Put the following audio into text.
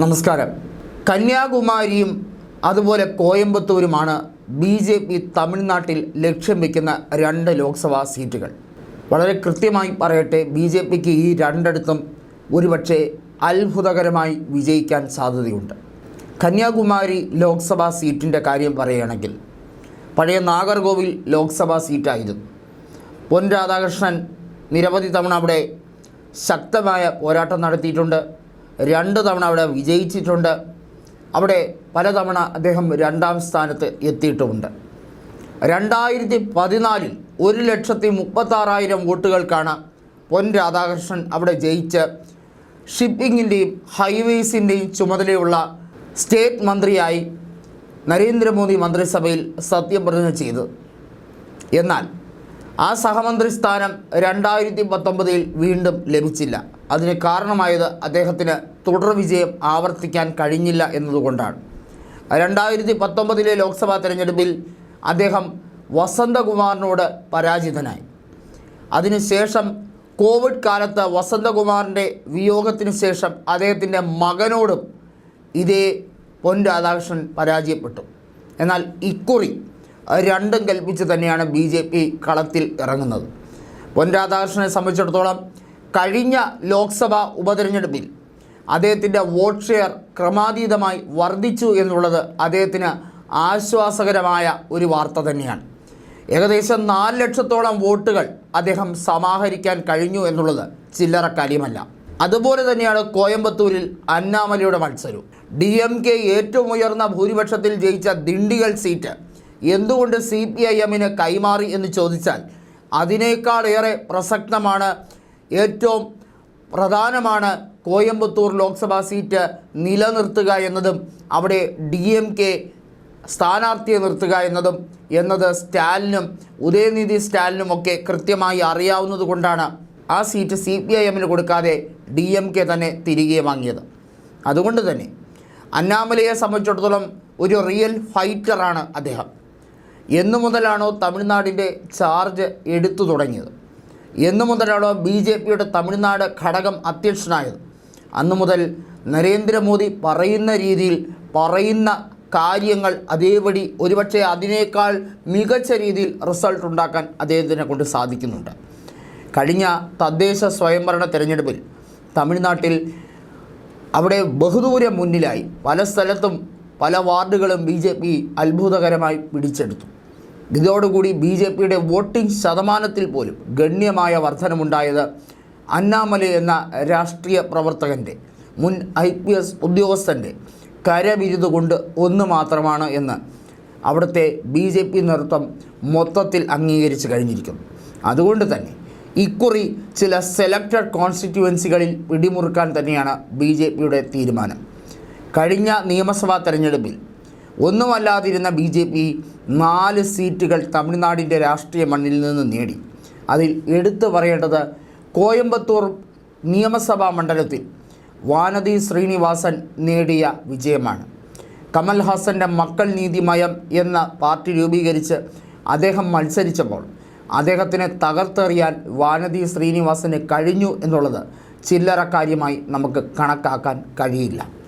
നമസ്കാരം. കന്യാകുമാരിയും അതുപോലെ കോയമ്പത്തൂരുമാണ് B J P തമിഴ്നാട്ടിൽ ലക്ഷ്യം വയ്ക്കുന്ന രണ്ട് ലോക്സഭാ സീറ്റുകൾ. വളരെ കൃത്യമായി പറയട്ടെ ബി ജെ പിക്ക് ഈ രണ്ടിടത്തും ഒരുപക്ഷെ അത്ഭുതകരമായി വിജയിക്കാൻ സാധ്യതയുണ്ട്. കന്യാകുമാരി ലോക്സഭാ സീറ്റിന്റെ കാര്യം പറയുകയാണെങ്കിൽ പഴയ നാഗർകോവിൽ ലോക്സഭാ സീറ്റായിരുന്നു. പൊൻ രാധാകൃഷ്ണൻ നിരവധി തവണ അവിടെ ശക്തമായ പോരാട്ടം നടത്തിയിട്ടുണ്ട്. രണ്ട് തവണ അവിടെ വിജയിച്ചിട്ടുണ്ട്. അവിടെ പലതവണ അദ്ദേഹം രണ്ടാം സ്ഥാനത്ത് എത്തിയിട്ടുമുണ്ട്. രണ്ടായിരത്തി പതിനാലിൽ ഒരു ലക്ഷത്തി മുപ്പത്താറായിരം വോട്ടുകൾക്കാണ് പൊൻ രാധാകൃഷ്ണൻ അവിടെ ജയിച്ച് ഷിപ്പിങ്ങിന്റെയും ഹൈവേസിന്റെയും ചുമതലയുള്ള സ്റ്റേറ്റ് മന്ത്രിയായി നരേന്ദ്രമോദി മന്ത്രിസഭയിൽ സത്യപ്രതിജ്ഞ ചെയ്തു. എന്നാൽ ആ സഹമന്ത്രി സ്ഥാനം രണ്ടായിരത്തി പത്തൊമ്പതിൽ വീണ്ടും ലഭിച്ചില്ല. അതിന് കാരണമായത് അദ്ദേഹത്തിന് തുടർ വിജയം ആവർത്തിക്കാൻ കഴിഞ്ഞില്ല എന്നതുകൊണ്ടാണ്. രണ്ടായിരത്തി പത്തൊമ്പതിലെ ലോക്സഭാ തെരഞ്ഞെടുപ്പിൽ അദ്ദേഹം വസന്തകുമാറിനോട് പരാജിതനായി. അതിനുശേഷം കോവിഡ് കാലത്ത് വസന്തകുമാറിന്റെ വിയോഗത്തിന് ശേഷം അദ്ദേഹത്തിന്റെ മകനോടും ഇതേ പൊൻ രാധാകൃഷ്ണൻ പരാജയപ്പെട്ടു. എന്നാൽ ഇക്കുറി രണ്ടും കൽപ്പിച്ച് തന്നെയാണ് ബി ജെ പി കളത്തിൽ ഇറങ്ങുന്നത്. പൊൻ രാധാകൃഷ്ണനെ സംബന്ധിച്ചിടത്തോളം കഴിഞ്ഞ ലോക്സഭാ ഉപതെരഞ്ഞെടുപ്പിൽ അദ്ദേഹത്തിന്റെ വോട്ട് ഷെയർ ക്രമാതീതമായി വർദ്ധിച്ചു എന്നുള്ളത് അദ്ദേഹത്തിന് ആശ്വാസകരമായ ഒരു വാർത്ത തന്നെയാണ്. ഏകദേശം നാല് ലക്ഷത്തോളം വോട്ടുകൾ അദ്ദേഹം സമാഹരിക്കാൻ കഴിഞ്ഞു എന്നുള്ളത് ചില്ലറ കാര്യമല്ല. അതുപോലെ തന്നെയാണ് കോയമ്പത്തൂരിൽ അന്നാമലയുടെ മത്സരം ഡി എം കെ ഏറ്റവും ഉയർന്ന ഭൂരിപക്ഷത്തിൽ ജയിച്ച ദിണ്ടിഗൽ സീറ്റ് എന്തുകൊണ്ട് സി പി ഐ എമ്മിന് കൈമാറി എന്ന് ചോദിച്ചാൽ അതിനേക്കാളേറെ പ്രസക്തമാണ് ഏറ്റവും പ്രധാനമാണ് കോയമ്പത്തൂർ ലോക്സഭാ സീറ്റ് നിലനിർത്തുക എന്നതും അവിടെ ഡി എം കെ സ്ഥാനാർത്ഥിയെ നിർത്തുക എന്നതും എന്നത് സ്റ്റാലിനും ഉദയനിധി സ്റ്റാലിനും ഒക്കെ കൃത്യമായി അറിയാവുന്നതുകൊണ്ടാണ് ആ സീറ്റ് സി പി ഐ എമ്മിന് കൊടുക്കാതെ ഡി എം കെ തന്നെ തിരികെ വാങ്ങിയത്. അതുകൊണ്ട് തന്നെ അന്നാമലയെ സംബന്ധിച്ചിടത്തോളം ഒരു റിയൽ ഫൈറ്ററാണ് അദ്ദേഹം. എന്നു മുതലാണോ തമിഴ്നാടിന്റെ ചാർജ് എടുത്തു തുടങ്ങിയത്? എന്നു മുതലാണ് ബി ജെ പിയുടെ തമിഴ്നാട് ഘടകം അധ്യക്ഷനായത്. അന്നു മുതൽ നരേന്ദ്രമോദി പറയുന്ന രീതിയിൽ പറയുന്ന കാര്യങ്ങൾ അതേപടി ഒരുപക്ഷെ അതിനേക്കാൾ മികച്ച രീതിയിൽ റിസൾട്ട് ഉണ്ടാക്കാൻ അദ്ദേഹത്തിനെ കൊണ്ട് സാധിക്കുന്നുണ്ട്. കഴിഞ്ഞ തദ്ദേശ സ്വയംഭരണ തെരഞ്ഞെടുപ്പിൽ തമിഴ്നാട്ടിൽ അവിടെ ബഹുദൂരം മുന്നിലായി പല സ്ഥലത്തും പല വാർഡുകളും ബി ജെ പി അത്ഭുതകരമായി പിടിച്ചെടുത്തു. ഇതോടുകൂടി ബി ജെ പിയുടെ വോട്ടിംഗ് ശതമാനത്തിൽ പോലും ഗണ്യമായ വർധനമുണ്ടായത് അന്നാമല എന്ന രാഷ്ട്രീയ പ്രവർത്തകന്റെ മുൻ ഐ പി എസ് ഉദ്യോഗസ്ഥന്റെ കരവിരുതുകൊണ്ട് ഒന്ന് മാത്രമാണ് എന്ന് അവിടുത്തെ ബി ജെ പി നേതൃത്വം മൊത്തത്തിൽ അംഗീകരിച്ച് കഴിഞ്ഞിരിക്കുന്നു. അതുകൊണ്ട് തന്നെ ഇക്കുറി ചില സെലക്റ്റഡ് കോൺസ്റ്റിറ്റ്യുവൻസികളിൽ പിടിമുറുക്കാൻ തന്നെയാണ് ബി ജെ പിയുടെ തീരുമാനം. കഴിഞ്ഞ നിയമസഭാ തെരഞ്ഞെടുപ്പിൽ ഒന്നുമല്ലാതിരുന്ന ബി ജെ പി നാല് സീറ്റുകൾ തമിഴ്നാടിന്റെ രാഷ്ട്രീയ മണ്ണിൽ നിന്ന് നേടി. അതിൽ എടുത്തു പറയേണ്ടത് കോയമ്പത്തൂർ നിയമസഭാ മണ്ഡലത്തിൽ വാനതി ശ്രീനിവാസൻ നേടിയ വിജയമാണ്. കമൽഹാസന്റെ മക്കൾ നീതിമയം എന്ന പാർട്ടി രൂപീകരിച്ച് അദ്ദേഹം മത്സരിച്ചപ്പോൾ അദ്ദേഹത്തിനെ തകർത്തെറിയാൻ വാനതി ശ്രീനിവാസന് കഴിഞ്ഞു എന്നുള്ളത് ചില്ലറ കാര്യമായി നമുക്ക് കണക്കാക്കാൻ കഴിയില്ല.